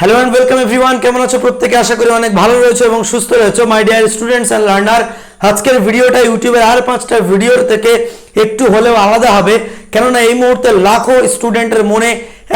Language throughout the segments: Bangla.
হ্যালো অ্যান্ড ওয়েলকাম এভরিওয়ান কেমন আছো? প্রত্যেকে আশা করি অনেক ভালো রয়েছে এবং সুস্থ রয়েছে। My dear students and learner আজকের ভিডিওটা ইউটিউবের আর পাঁচটা ভিডিওর থেকে একটু হলেও আলাদা হবে। কেননা এই মুহূর্তে লাখো স্টুডেন্টের মনে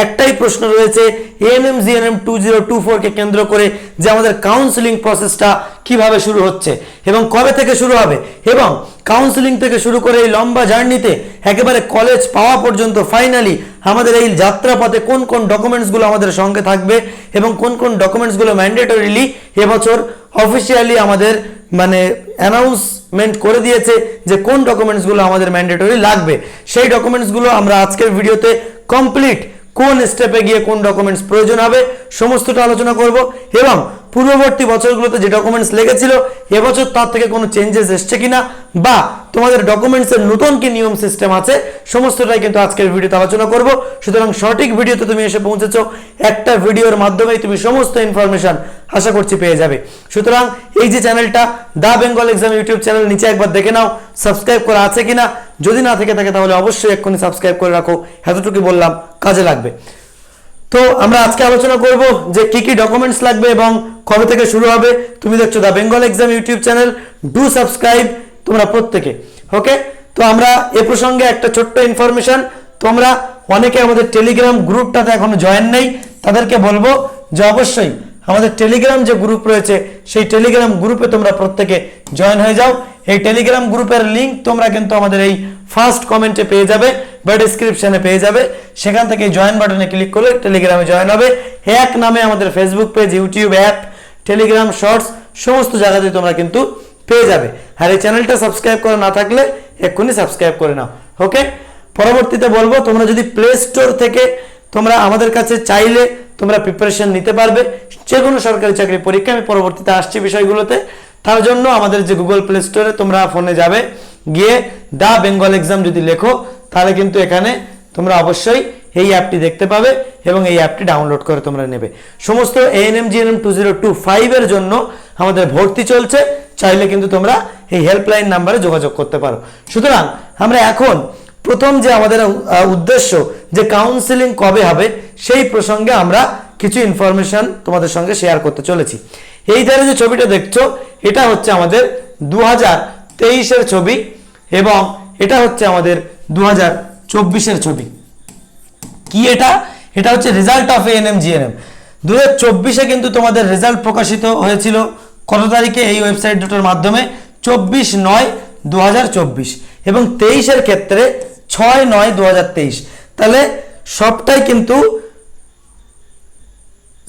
একটাই প্রশ্ন রয়েছে ANM GNM two zero two ফোরকে কেন্দ্র করে যে আমাদের কাউন্সিলিং প্রসেসটা কীভাবে শুরু হচ্ছে এবং কবে থেকে শুরু হবে এবং কাউন্সিলিং থেকে শুরু করে এই লম্বা জার্নিতে একেবারে কলেজ পাওয়া পর্যন্ত ফাইনালি আমাদের এই যাত্রাপথে কোন কোন ডকুমেন্টসগুলো আমাদের সঙ্গে থাকবে এবং কোন কোন ডকুমেন্টসগুলো ম্যান্ডেটরিলি এবছর অফিসিয়ালি আমাদের মানে অ্যানাউন্সমেন্ট করে দিয়েছে যে কোন ডকুমেন্টসগুলো আমাদের ম্যান্ডেটরি লাগবে। সেই ডকুমেন্টসগুলো আমরা আজকের ভিডিওতে কমপ্লিট কোন স্টেপে গিয়ে কোন ডকুমেন্টস প্রয়োজন হবে সমস্তটা আলোচনা করব এবং পূর্ববর্তী বছরগুলোতে যে ডকুমেন্টস লেগেছিল এবছর তার থেকে কোনো চেঞ্জেস এসছে কিনা বা তোমাদের ডকুমেন্টসের নতুন কি নিয়ম সিস্টেম আছে, সমস্তটাই কিন্তু আজকের ভিডিওতে আলোচনা করব। সুতরাং সঠিক ভিডিওতে তুমি এসে পৌঁছেছো, একটা ভিডিওর মাধ্যমেই তুমি সমস্ত ইনফরমেশন আশা করছি পেয়ে যাবে। সুতরাং এই যে চ্যানেলটা the Bengal exam YouTube channel নিচে একবার দেখে নাও সাবস্ক্রাইব করা আছে কিনা। যদি না থেকে থাকে তাহলে অবশ্যই এক্ষুনি সাবস্ক্রাইব করে রাখো। এতটুকু বললাম, কাজে লাগবে। তো আমরা আজকে আলোচনা করব যে কি কি ডকুমেন্টস লাগবে এবং কবে থেকে শুরু হবে। তুমি দেখছ the Bengal exam YouTube channel do subscribe তোমরা প্রত্যেকে। ওকে তো আমরা এ প্রসঙ্গে একটা ছোট্ট ইনফরমেশন তোমরা অনেকে আমাদের টেলিগ্রাম গ্রুপটাতে এখনও জয়েন নেই। তাদেরকে বলব যে অবশ্যই আমাদের টেলিগ্রাম যে গ্রুপ রয়েছে, সেই টেলিগ্রাম গ্রুপে তোমরা প্রত্যেকে জয়েন হয়ে যাও। এই টেলিগ্রাম গ্রুপের লিংক তোমরা কিন্তু আমাদের এই ফার্স্ট কমেন্টে পেয়ে যাবে, বা ডিসক্রিপশনে পেয়ে যাবে। সেখান থেকে জয়েন বাটনে ক্লিক করলে টেলিগ্রামে জয়েন হবে। এক নামে আমাদের Facebook page YouTube app Telegram shorts সমস্ত জায়গাতে তোমরা কিন্তু পেয়ে যাবে। আর এই চ্যানেলটা সাবস্ক্রাইব করা না থাকলে এক্ষুনি সাবস্ক্রাইব করে নাও ওকে পরবর্তীতে বলব, তোমরা যদি প্লে স্টোর থেকে তোমরা আমাদের কাছে চাইলে তোমরা প্রিপারেশন নিতে পারবে। যে কোনো সরকারি চাকরি পরীক্ষা, আমি পরবর্তীতে আসছি বিষয়গুলোতে। তার জন্য আমাদের যে গুগল প্লে স্টোরে তোমরা ফোনে যাবে, গিয়ে দা বেঙ্গল এক্সাম যদি লেখো, তাহলে কিন্তু এখানে তোমরা অবশ্যই এই অ্যাপটি দেখতে পাবে এবং এই অ্যাপটি ডাউনলোড করে তোমরা নেবে। সমস্ত ANM GNM two zero two ফাইভের জন্য আমাদের ভর্তি চলছে। চাইলে কিন্তু তোমরা এই হেল্পলাইন নাম্বারে যোগাযোগ করতে পারো। সুতরাং আমরা এখন প্রথম যে আমাদের উদ্দেশ্য যে কাউন্সিলিং কবে হবে, সেই প্রসঙ্গে আমরা কিছু ইনফরমেশন তোমাদের সঙ্গে শেয়ার করতে চলেছি। এই ধারে যে ছবিটা দেখছ, এটা হচ্ছে আমাদের দু হাজার তেইশের ছবি এবং এটা হচ্ছে আমাদের দু হাজার চব্বিশের ছবি। কি এটা? এটা হচ্ছে রেজাল্ট অফ এএনএম জিএনএম দু হাজার চব্বিশে কিন্তু তোমাদের রেজাল্ট প্রকাশিত হয়েছিল কত তারিখে? এই ওয়েবসাইট দুটোর মাধ্যমে চব্বিশ নয় দু এবং তেইশের ক্ষেত্রে ছয় নয় দু তাহলে সবটাই কিন্তু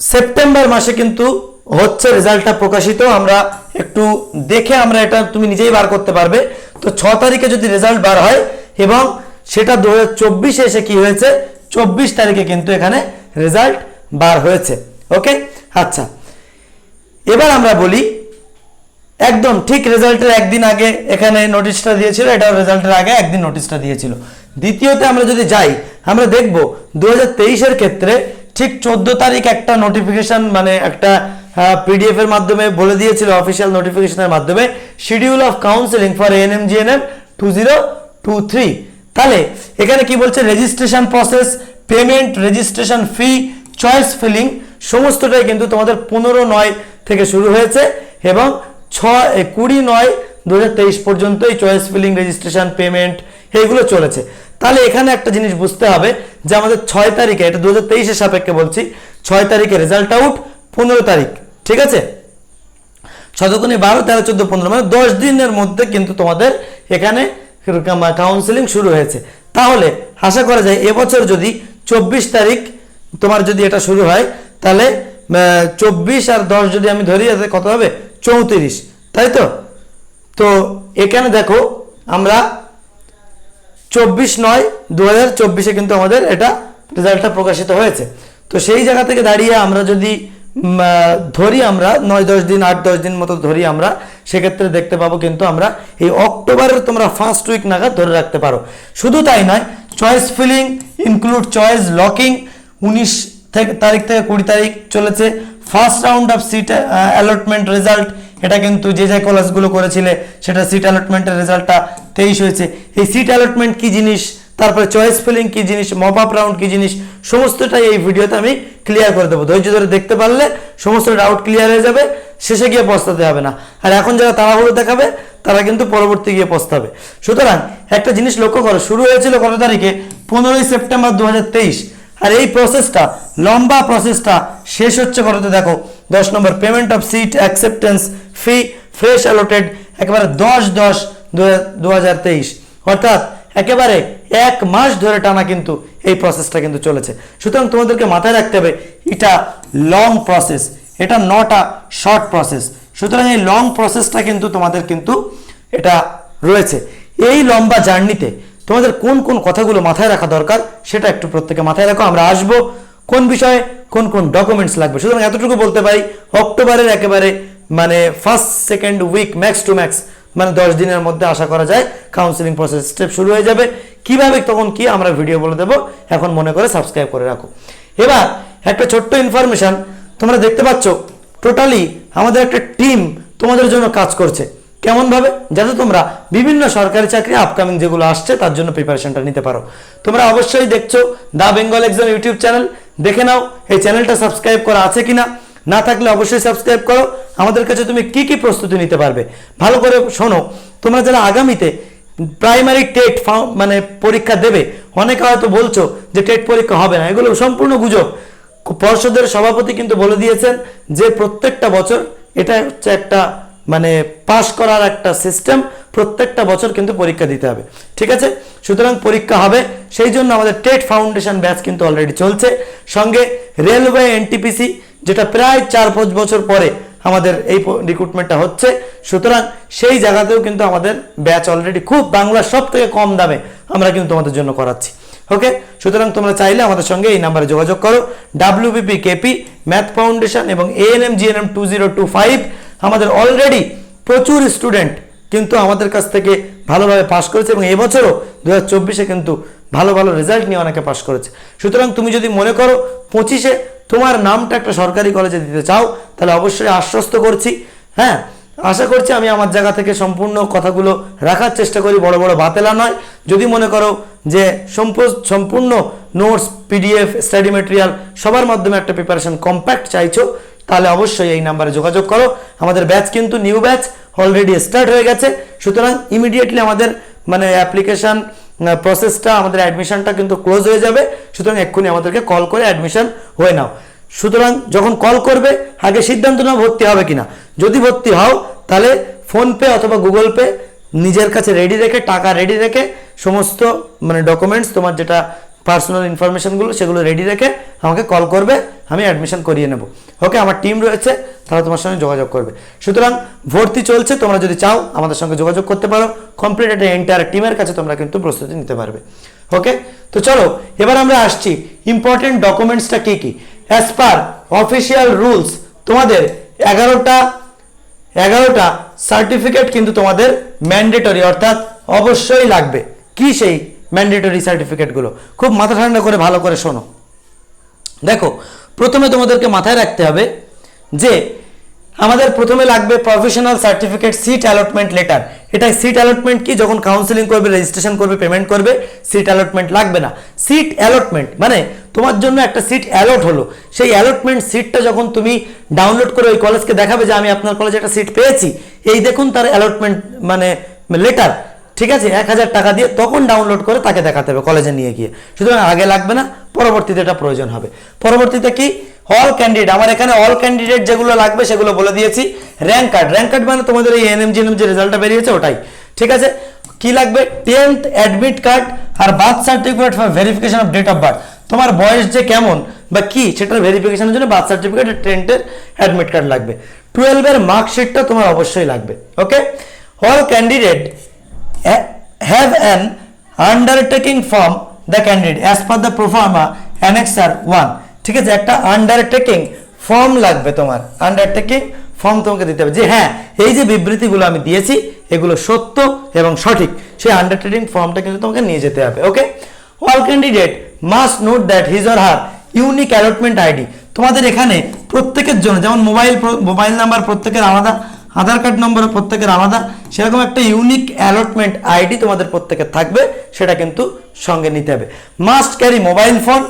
সেপ্টেম্বর মাসে কিন্তু হচ্ছে রেজাল্টটা প্রকাশিত। আমরা একটু দেখে আমরা এটা তুমি নিজেই বার করতে পারবে। তো ছ তারিখে যদি রেজাল্ট বার হয় এবং সেটা দু হাজার এসে কি হয়েছে? চব্বিশ তারিখে কিন্তু এখানে রেজাল্ট বার হয়েছে। ওকে? আচ্ছা। এবার আমরা বলি একদম ঠিক রেজাল্টের একদিন আগে এখানে নোটিশটা দিয়েছিল, এটাও রেজাল্টের আগে একদিন নোটিশটা দিয়েছিল। দ্বিতীয়তে আমরা যদি যাই, আমরা দেখব দু হাজার ক্ষেত্রে ঠিক চোদ্দ তারিখ একটা নোটিফিকেশন মানে একটা পিডিএফ এর মাধ্যমে বলে দিয়েছিল অফিসিয়াল নোটিফিকেশনের মাধ্যমে schedule of counselling for ANM GNM two zero two three তাহলে এখানে কি বলছে? Registration process payment registration fee choice filling সমস্তটাই কিন্তু তোমাদের পনেরো নয় থেকে শুরু হয়েছে এবং ছয় কুড়ি নয় দু পর্যন্ত এই চয়েস ফিলিং রেজিস্ট্রেশন পেমেন্ট এইগুলো চলেছে। তাহলে এখানে একটা জিনিস বুঝতে হবে যে আমাদের ছয় তারিখে, এটা দু হাজার সাপেক্ষে বলছি, ছয় তারিখে রেজাল্ট আউট পনেরো তারিখ, ঠিক আছে? শতকোনি বারো, তেরো, চোদ্দ, পনেরো মানে দশ দিনের মধ্যে কিন্তু তোমাদের এখানে কাউন্সিলিং শুরু হয়েছে। তাহলে আশা করা যায় এবছর যদি চব্বিশ তারিখ তোমার যদি এটা শুরু হয়, তাহলে চব্বিশ আর দশ যদি আমি ধরি কত হবে? চৌত্রিশ, তাই তো? তো এখানে দেখো আমরা চব্বিশ নয় দু হাজার চব্বিশে কিন্তু আমাদের এটা রেজাল্টটা প্রকাশিত হয়েছে। তো সেই জায়গা থেকে দাঁড়িয়ে আমরা যদি ধরি আমরা, নয়, দশ দিন, আট, দশ দিন মতো ধরি আমরা, সেক্ষেত্রে দেখতে পাবো কিন্তু আমরা এই অক্টোবরের তোমরা ফার্স্ট উইক নাগাদ ধরে রাখতে পারো। শুধু তাই নয় choice filling include choice locking উনিশ থেকে, তারিখ থেকে কুড়ি তারিখ চলেছে first round of seat allotment result এটা কিন্তু যে যে কলেজগুলো করেছিলে, সেটা সিট অ্যালটমেন্টের রেজাল্টটা তেইশ হয়েছে। এই সিট অ্যালটমেন্ট কি জিনিস, তারপরে চয়েস ফিলিং কি জিনিস মপ আপ রাউন্ড কি জিনিস, সমস্তটাই এই ভিডিওতে আমি ক্লিয়ার করে দেবো। ধৈর্য ধরে দেখতে পারলে সমস্ত ডাউট ক্লিয়ার হয়ে যাবে, শেষে গিয়ে পস্তাতে হবে না। আর এখন যারা তাড়াহুড়ো দেখাবে, তারা কিন্তু পরবর্তী গিয়ে পস্তাবে। সুতরাং একটা জিনিস লক্ষ্য করো, শুরু হয়েছিল কত তারিখে? পনেরোই সেপ্টেম্বর দু হাজার তেইশ। আর এই প্রসেসটা লম্বা প্রসেসটা শেষ হচ্ছে কততে দেখো? দশ number payment of seat acceptance fee fresh allotted একেবারে দশ দশ দু অর্থাৎ একেবারে এক মাস ধরে টানা কিন্তু এই প্রসেসটা কিন্তু চলেছে। সুতরাং তোমাদেরকে মাথায় রাখতে হবে, এটা লং প্রসেস এটা নট শর্ট প্রসেস সুতরাং এই লং প্রসেসটা কিন্তু তোমাদের কিন্তু এটা রয়েছে। এই লম্বা জার্নিতে তোমাদের কোন কোন কথাগুলো মাথায় রাখা দরকার সেটা একটু প্রত্যেকে মাথায় রাখো। আমরা আসব কোন বিষয়ে কোন কোন ডকুমেন্টস লাগবে। সুতরাং এতটুকু বলতে পারি, অক্টোবরের একেবারে মানে first second week max to max মানে দশ দিনের মধ্যে আশা করা যায় কাউন্সিলিং প্রসেস স্টেপ শুরু হয়ে যাবে। কীভাবে, তখন কি আমরা ভিডিও বলে দেবো, এখন মনে করে সাবস্ক্রাইব করে রাখো। এবার একটা ছোট্ট ইনফরমেশন তোমরা দেখতে পাচ্ছ টোটালি আমাদের একটা টিম তোমাদের জন্য কাজ করছে। কেমন ভাবে যাতে তোমরা বিভিন্ন সরকারি চাকরি আপকামিং যেগুলো আসছে, তার জন্য প্রিপারেশনটা নিতে পারো। তোমরা অবশ্যই দেখছ the Bengal exam YouTube channel দেখে নাও, এই চ্যানেলটা সাবস্ক্রাইব করা আছে কিনা? না থাকলে অবশ্যই সাবস্ক্রাইব করো। আমাদের কাছে তুমি কি কি প্রস্তুতি নিতে পারবে? ভালো করে শোনো। তোমরা যারা আগামীতে প্রাইমারি টেট মানে পরীক্ষা দেবে, অনেকে হয়তো বলছো যে টেট পরীক্ষা হবে না। এগুলো সম্পূর্ণ গুজব। পর্ষদের সভাপতি কিন্তু বলে দিয়েছেন যে প্রত্যেকটা বছর এটা হচ্ছে একটা মানে পাশ করার একটা সিস্টেম প্রত্যেকটা বছর কিন্তু পরীক্ষা দিতে হবে। ঠিক আছে? সুতরাং পরীক্ষা হবে। সেই জন্য আমাদের টেট ফাউন্ডেশন ব্যাচ কিন্তু অলরেডি চলছে। সঙ্গে রেলওয়ে এনটিপিসি, যেটা প্রায় চার পাঁচ বছর পরে আমাদের এই রিক্রুটমেন্টটা হচ্ছে। সুতরাং সেই জায়গাতেও কিন্তু আমাদের ব্যাচ অলরেডি খুব বাংলার সব থেকে কম দামে আমরা কিন্তু তোমাদের জন্য করাচ্ছি। ওকে সুতরাং তোমরা চাইলে আমাদের সঙ্গে এই নাম্বারে যোগাযোগ করো। ডাব্লিউবিপি কেপি ম্যাথ ফাউন্ডেশন এবং ANM GNM two zero two five আমাদের অলরেডি প্রচুর স্টুডেন্ট কিন্তু আমাদের কাছ থেকে ভালোভাবে পাশ করেছে এবং এবছরও দু হাজার চব্বিশে কিন্তু ভালো ভালো রেজাল্ট নিয়ে অনেকে পাশ করেছে। সুতরাং তুমি যদি মনে করো পঁচিশে তোমার নামটা একটা সরকারি কলেজে দিতে চাও, তাহলে অবশ্যই আশ্বস্ত করছি। হ্যাঁ আশা করছি আমি আমার জায়গা থেকে সম্পূর্ণ কথাগুলো রাখার চেষ্টা করি, বড় বড় বাতেলা নয়। যদি মনে করো যে সম্পূ- সম্পূর্ণ নোটস পিডিএফ স্টাডি মেটেরিয়াল সবার মাধ্যমে একটা প্রিপারেশন কম্প্যাক্ট চাইছো তাহলে অবশ্যই এই নাম্বারে যোগাযোগ করো। আমাদের ব্যাচ কিন্তু নিউ ব্যাচ অলরেডি স্টার্ট হয়ে গেছে। সুতরাং ইমিডিয়েটলি আমাদের মানে অ্যাপ্লিকেশন প্রসেসটা আমাদের অ্যাডমিশনটা কিন্তু ক্লোজ হয়ে যাবে। সুতরাং এক্ষুনি আমাদেরকে কল করে অ্যাডমিশন হয়ে নাও। সুতরাং যখন কল করবে, আগে সিদ্ধান্ত নাও ভর্তি হবে কিনা। যদি ভর্তি হও, তাহলে ফোনপে অথবা গুগল পে নিজের কাছে রেডি রেখে, টাকা রেডি রেখে, সমস্ত মানে ডকুমেন্টস তোমার যেটা পার্সোনাল ইনফরমেশনগুলো সেগুলো রেডি রেখে আমাকে কল করবে, আমি অ্যাডমিশন করিয়ে নেব। ওকে আমার টিম রয়েছে, তারা তোমার সঙ্গে যোগাযোগ করবে। সুতরাং ভর্তি চলছে, তোমরা যদি চাও আমাদের সঙ্গে যোগাযোগ করতে পারো। কমপ্লিট একটা এন্টায়ার টিমের কাছে তোমরা কিন্তু প্রস্তুতি নিতে পারবে। ওকে তো চলো, এবার আমরা আসছি। ইম্পর্টেন্ট ডকুমেন্টসটা কি কি? অ্যাজ পার অফিসিয়াল রুলস তোমাদের এগারোটা এগারোটা সার্টিফিকেট কিন্তু তোমাদের ম্যান্ডেটরি অর্থাৎ অবশ্যই লাগবে। কি সেই? ম্যান্ডেটরি সার্টিফিকেটগুলো খুব মাথা ঠান্ডা করে ভালো করে শোনো। দেখো, প্রথমে তোমাদেরকে মাথায় রাখতে হবে যে আমাদের প্রথমে লাগবে professional certificate seat allotment letter এটা সিট অ্যালটমেন্ট কি? যখন কাউন্সিলিং করবে রেজিস্ট্রেশন করবে পেমেন্ট করবে সিট অ্যালটমেন্ট লাগবে না। সিট অ্যালটমেন্ট মানে তোমার জন্য একটা সিট অ্যালট হলো। সেই অ্যালটমেন্ট সিটটা যখন তুমি ডাউনলোড করে ওই কলেজকে দেখাবে যে আমি আপনার কলেজে একটা সিট পেয়েছি, এই দেখুন তার অ্যালটমেন্ট মানে লেটার ঠিক আছে, এক হাজার টাকা দিয়ে তখন ডাউনলোড করে তাকে দেখাতে হবে কলেজে নিয়ে গিয়ে। সুতরাং আগে লাগবে না, পরবর্তীতে এটা প্রয়োজন হবে। পরবর্তীতে কি? অল ক্যান্ডিডেট আমার এখানে অল ক্যান্ডিডেট যেগুলো লাগবে সেগুলো বলে দিয়েছি। র্যাঙ্ক কার্ড র্যাঙ্ক কার্ড মানে তোমাদের এই এনএম জিএনএম যে রেজাল্টটা বেরিয়েছে ওটাই। ঠিক আছে? কি লাগবে? Tenth admit card R birth certificate for verification of date of birth তোমার বয়স যে কেমন বা কি, সেটার ভেরিফিকেশনের জন্য বার্থ সার্টিফিকেট আর টেন্থের অ্যাডমিট কার্ড লাগবে। টুয়েলভের মার্কশিটটা তোমার অবশ্যই লাগবে okay all candidate have an undertaking from the candidate as per the proforma annexer 1 ঠিক আছে, একটা আন্ডারটেকিং ফর্ম লাগবে তোমার। আন্ডারটেকিং ফর্ম তোমাকে দিতে হবে। যে হ্যাঁ এই যে বিবৃতিগুলো আমি দিয়েছি, এগুলো সত্য এবং সঠিক, সেই আন্ডারটেকিং ফর্মটা কিন্তু তোমাকে নিয়ে যেতে হবে okay all candidate must note that his or her unique allotment ID তোমাদের এখানে প্রত্যেকের জন্য, যেমন মোবাইল মোবাইল নাম্বার প্রত্যেকের আলাদা আধার কার্ড নম্বর প্রত্যেকের আলাদা। সেরকম একটা ইউনিক অ্যালটমেন্ট আইডি তোমাদের প্রত্যেকের থাকবে, সেটা কিন্তু সঙ্গে নিতে হবে। মাস্ট ক্যারি মোবাইল ফোন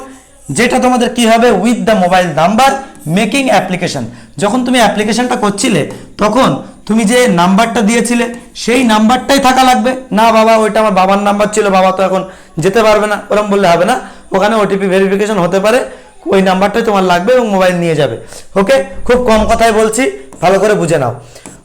যেটা তোমাদের কি হবে? With the mobile number making application যখন তুমি অ্যাপ্লিকেশনটা করছিলে, তখন তুমি যে নাম্বারটা দিয়েছিলে, সেই নাম্বারটাই থাকা লাগবে। না, বাবা, ওইটা আমার বাবার নাম্বার ছিল, বাবা তো এখন যেতে পারবে না ওরকম বললে হবে না। ওখানে ওটিপি ভেরিফিকেশন হতে পারে, ওই নাম্বারটাই তোমার লাগবে এবং মোবাইল নিয়ে যাবে। ওকে খুব কম কথায় বলছি, ভালো করে বুঝে নাও।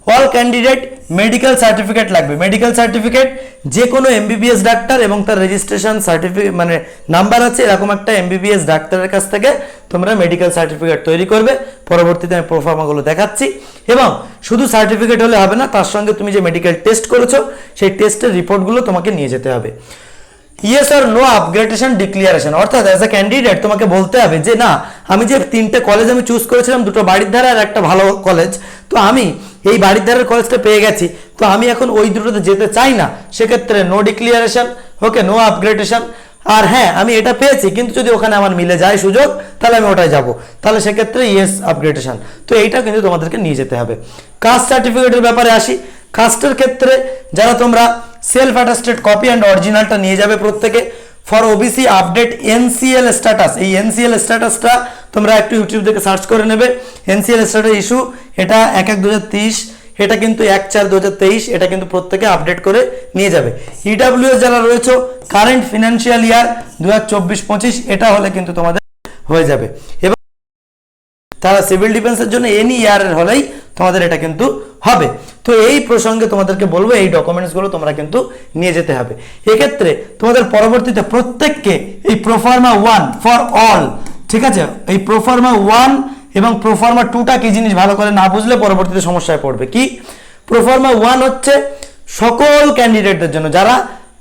অল ক্যান্ডিডেট মেডিকেল সার্টিফিকেট লাগবে। মেডিকেল সার্টিফিকেট যে কোনো এমবিবিএস ডাক্তার এবং তার রেজিস্ট্রেশন সার্টিফিকেট মানে নাম্বার আছে, এরকম একটা এমবিবিএস ডাক্তারের কাছ থেকে তোমরা মেডিকেল সার্টিফিকেট তৈরি করবে। পরবর্তীতে আমি প্রোফার্মাগুলো দেখাচ্ছি। এবং শুধু সার্টিফিকেট হলে হবে না, তার সঙ্গে তুমি যে মেডিকেল টেস্ট করেছ, সেই টেস্টের রিপোর্টগুলো তোমাকে নিয়ে যেতে হবে। ইয়েস আর নো আপগ্রেডেশন ডিক্লিয়ারেশন অর্থাৎ অ্যাজ এ ক্যান্ডিডেট তোমাকে বলতে হবে যে, না, আমি যে তিনটে কলেজ আমি চুজ করেছিলাম, দুটো বাড়ির ধারে আর একটা ভালো কলেজ তো আমি এই বাড়ির ধারের কলেজটা পেয়ে গেছি। তো আমি এখন ওই দুটোতে যেতে চাই না। সেক্ষেত্রে no declaration okay no upgradation আর হ্যাঁ আমি এটা পেয়েছি, কিন্তু যদি ওখানে আমার মিলে যায় সুযোগ, তাহলে আমি ওটাই যাব। তাহলে সেক্ষেত্রে ইয়েস আপগ্রেডেশন তো এইটা কিন্তু তোমাদেরকে নিয়ে যেতে হবে। কাস্ট সার্টিফিকেটের ব্যাপারে আসি। কাস্টের ক্ষেত্রে যারা তোমরা সেলফ অ্যাটাস্টেড কপি অ্যান্ড অরিজিনালটা নিয়ে যাবে প্রত্যেকে for OBC update NCL status এই এনসিএল স্ট্যাটাসটা তোমরা একটু ইউটিউব থেকে সার্চ করে নেবে। এনসিএল স্ট্যাটাস ইস্যু এটা এক এক দু এটা কিন্তু এক চার দু এটা কিন্তু প্রত্যেকে আপডেট করে নিয়ে যাবে। ইডাব্লিউএস যারা রয়েছে কারেন্ট ফিনান্সিয়াল ইয়ার দু হাজার এটা হলে কিন্তু তোমাদের হয়ে যাবে। এবং তারা সিভিল ডিফেন্সের জন্য এনি ইয়ারের হলেই তোমাদের এটা কিন্তু হবে। তো এই প্রসঙ্গে তোমাদেরকে বলব, এই ডকুমেন্টসগুলো তোমরা কিন্তু নিয়ে যেতে হবে। এক্ষেত্রে তোমাদের পরবর্তীতে প্রত্যেককে এই প্রোফার্মা ওয়ান ফর অল ঠিক আছে? এই প্রোফার্মা ওয়ান এবং প্রোফার্মা টুটা কি জিনিস ভালো করে না বুঝলে পরবর্তীতে সমস্যায় পড়বে? কি? প্রোফার্মা ওয়ান হচ্ছে সকল ক্যান্ডিডেটদের জন্য, যারা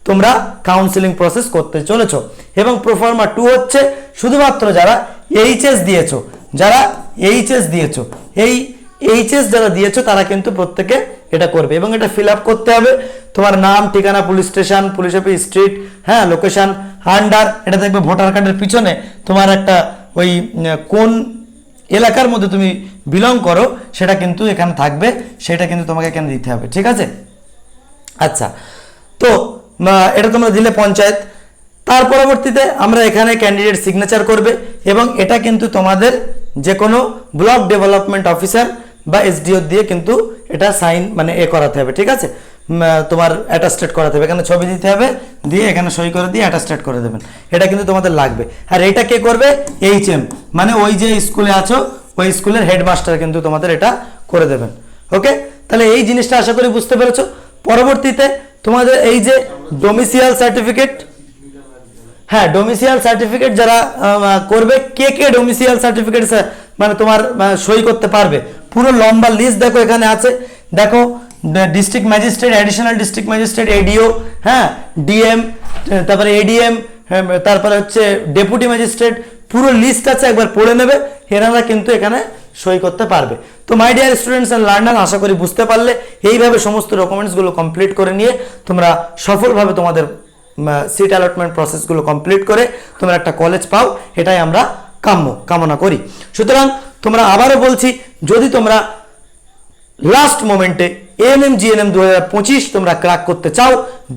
তোমরা কাউন্সিলিং প্রসেস করতে চলেছো। এবং প্রোফার্মা টু হচ্ছে শুধুমাত্র যারা এইচএস দিয়েছ, যারা এইচএস দিয়েছ। এই এইচএস যারা দিয়েছ, তারা কিন্তু প্রত্যেকে এটা করবে। এবং এটা ফিল আপ করতে হবে। তোমার নাম, ঠিকানা police station police office street হ্যাঁ লোকেশন আন্ডার এটা দেখবে ভোটার কার্ডের পিছনে তোমার একটা ওই কোন এলাকার মধ্যে তুমি বিলং করো, সেটা কিন্তু এখানে থাকবে। সেটা কিন্তু তোমাকে এখানে দিতে হবে, ঠিক আছে? আচ্ছা তো এটা তোমরা দিলে পঞ্চায়েত। তার পরবর্তীতে আমরা এখানে ক্যান্ডিডেট সিগনেচার করবে এবং এটা কিন্তু তোমাদের যে কোনো ব্লক ডেভেলপমেন্ট অফিসার বা এসডিও দিয়ে কিন্তু এটা সাইন মানে এ করাতে হবে, ঠিক আছে? তোমার অ্যাটাস্টেড করাতে হবে, এখানে ছবি দিতে হবে, দিয়ে এখানে সই করে দিয়ে অ্যাটাস্টেড করে দেবেন। এটা কিন্তু তোমাদের লাগবে। আর এটা কে করবে? এইচ এম মানে ওই যে স্কুলে আছো, ওই স্কুলের হেডমাস্টার কিন্তু তোমাদের এটা করে দেবেন। ওকে তাহলে এই জিনিসটা আশা করি বুঝতে পেরেছ। পরবর্তীতে তোমাদের এই যে ডোমিসিয়াল সার্টিফিকেট হ্যাঁ ডোমিসিয়াল সার্টিফিকেট যারা করবে, কে কে ডোমিসিয়াল সার্টিফিকেট মানে তোমার সই করতে পারবে। পুরো লম্বা লিস্ট দেখো এখানে আছে। দেখো district magistrate additional district magistrate ADO হ্যাঁ ডিএম তারপরে এডিএম তারপরে হচ্ছে ডেপুটি ম্যাজিস্ট্রেট পুরো লিস্ট আছে, একবার পড়ে নেবে। এনারা কিন্তু এখানে সই করতে পারবে। তো my dear students and learner আশা করি বুঝতে পারলে, এইভাবে সমস্ত ডকুমেন্টসগুলো কমপ্লিট করে নিয়ে তোমরা সফলভাবে তোমাদের সিট অ্যালটমেন্ট প্রসেসগুলো কমপ্লিট করে তোমরা একটা কলেজ পাও। এটাই আমরা কাম্য, কামনা করি। সুতরাং তোমরা আবারও বলছি, যদি তোমরা লাস্ট মোমেন্টে এএনএম জিএনএম দু হাজার পঁচিশ তোমরা ক্র্যাক করতে চাও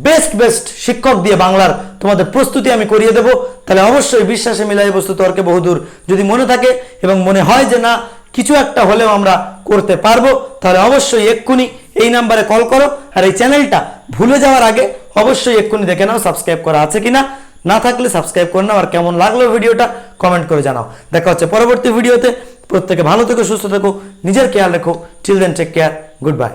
বেস্ট বেস্ট শিক্ষক দিয়ে বাংলার তোমাদের প্রস্তুতি আমি করিয়ে দেবো। তাহলে অবশ্যই বিশ্বাসে মিলাই বস্তু তর্কে বহুদূর। যদি মনে থাকে এবং মনে হয় যে না, কিছু একটা হলেও আমরা করতে পারব, তাহলে অবশ্যই এক্ষুনি এই নাম্বারে কল করো। আর এই চ্যানেলটা ভুলে যাওয়ার আগে অবশ্যই এক্ষুনি দেখে নাও সাবস্ক্রাইব করা আছে কিনা। না থাকলে সাবস্ক্রাইব করে নাও। আর কেমন লাগল ভিডিওটা কমেন্ট করে জানাও। দেখা হচ্ছে পরবর্তী ভিডিওতে। প্রত্যেকে ভালো থেকো সুস্থ থেকো নিজের কেয়ার রেখো। Children take care goodbye